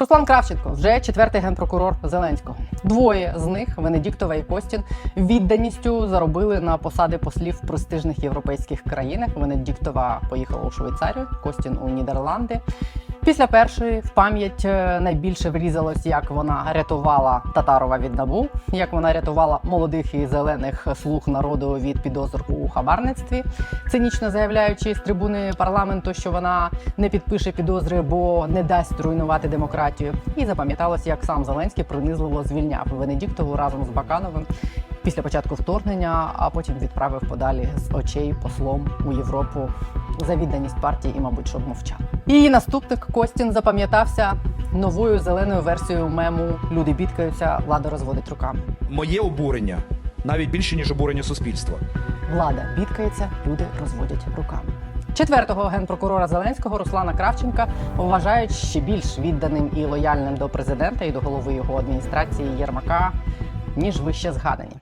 Руслан Кравченко вже четвертий генпрокурор Зеленського. Двоє з них Венедіктова і Костін відданістю заробили на посади послів престижних європейських країнах. Венедіктова поїхала у Швейцарію, Костін у Нідерланди. Після першої в пам'ять е, найбільше врізалось, як вона рятувала Татарова від набу, як вона рятувала молодих і зелених слуг народу від підозр у хабарництві, цинічно заявляючи з трибуни парламенту, що вона не підпише підозри, бо не дасть зруйнувати демократію. І запам'яталось, як сам Зеленський принизливо звільняв Венедіктову разом з Бакановим після початку вторгнення, а потім відправив подалі з очей послом у Європу за відданість партії і, мабуть, щоб мовчав. Її наступник Костін запам'ятався новою зеленою версією мему Люди бідкаються, влада розводить руками. Моє обурення навіть більше ніж обурення суспільства. Влада бідкається, люди розводять руками. Четвертого генпрокурора Зеленського Руслана Кравченка вважають ще більш відданим і лояльним до президента і до голови його адміністрації Єрмака, ніж вище згадані.